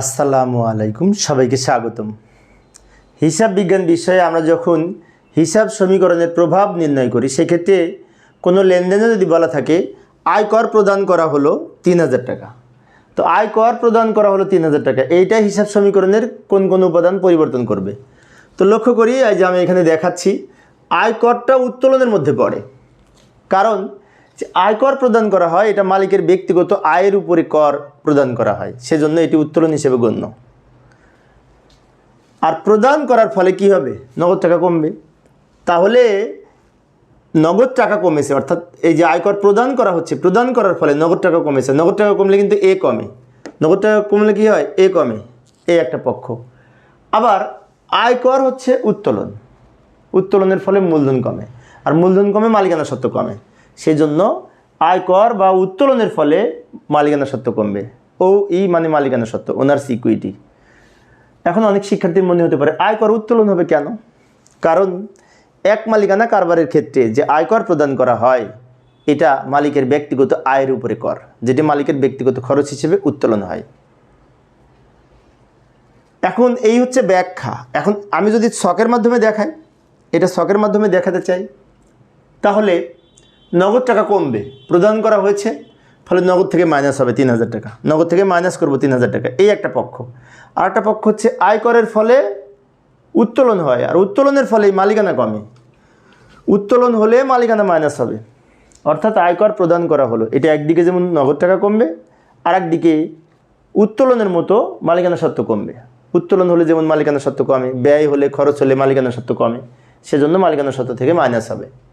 আসসালামু আলাইকুম, সবাইকে স্বাগতম। হিসাব বিজ্ঞান বিষয়ে আমরা যখন হিসাব সমীকরণের প্রভাব নির্ণয় করি, সেক্ষেত্রে কোনো লেনদেনে যদি বলা থাকে আয়কর প্রদান করা হলো তিন হাজার টাকা। তো আয়কর প্রদান করা হলো তিন হাজার টাকা, এইটা হিসাব সমীকরণের কোন কোন উপাদান পরিবর্তন করবে? তো লক্ষ্য করি, এই যে আমি এখানে দেখাচ্ছি আয়করটা উত্তোলনের মধ্যে পড়ে। কারণ আয়কর প্রদান করা হয়, এটা মালিকের ব্যক্তিগত আয়ের উপরে কর প্রদান করা হয়। সেজন্য এটি উত্তোলন হিসেবে গণ্য। আর প্রদান করার ফলে কি হবে? নগদ টাকা কমবে। তাহলে নগদ টাকা কমেছে, অর্থাৎ এই যে আয়কর প্রদান করা হচ্ছে, প্রদান করার ফলে নগদ টাকা কমেছে। নগদ টাকা কমলে কিন্তু এ কমে। নগদ টাকা কমলে কি হয়? এ কমে। এই একটা পক্ষ। আবার আয়কর হচ্ছে উত্তোলন। উত্তোলনের ফলে মূলধন কমে। আর মূলধন কমে, মালিকানা সত্ত্ব কমে। সেই জন্য আয়কর বা উত্তোলনের ফলে মালিকানা সত্ত্ব কমবে। ও ই মানে মালিকানা সত্ত্ব ওনার সিকুইটি এখন অনেক শিক্ষার্থীর মনে হতে পারে, আয়কর উত্তোলন হবে কেন? কারণ এক মালিকানা কারবারের ক্ষেত্রে যে আয়কর প্রদান করা হয়, এটা মালিকের ব্যক্তিগত আয়ের উপরে কর, যেটি মালিকের ব্যক্তিগত খরচ হিসেবে উত্তোলন হয়। এখন এই হচ্ছে ব্যাখ্যা। এখন আমি যদি শখের মাধ্যমে দেখাই, এটা শখের মাধ্যমে দেখাতে চাই, তাহলে নগদ টাকা কমবে, প্রদান করা হয়েছে, ফলে নগদ থেকে মাইনাস হবে তিন হাজার টাকা। নগদ থেকে মাইনাস করব তিন হাজার টাকা। এই একটা পক্ষ। আর একটা পক্ষ হচ্ছে আয়করের ফলে উত্তোলন হয়, আর উত্তোলনের ফলে মালিকানা কমে। উত্তোলন হলে মালিকানা মাইনাস হবে। অর্থাৎ আয়কর প্রদান করা হলো। এটা একদিকে যেমন নগদ টাকা কমবে আর একদিকে উত্তোলনের মতো মালিকানা সত্ত্ব কমবে। উত্তোলন হলে যেমন মালিকানা সত্ত্ব কমে, ব্যয় হলে খরচ হলে মালিকানা সত্ত্ব কমে, সেজন্য মালিকানা সত্ত্ব থেকে মাইনাস হবে।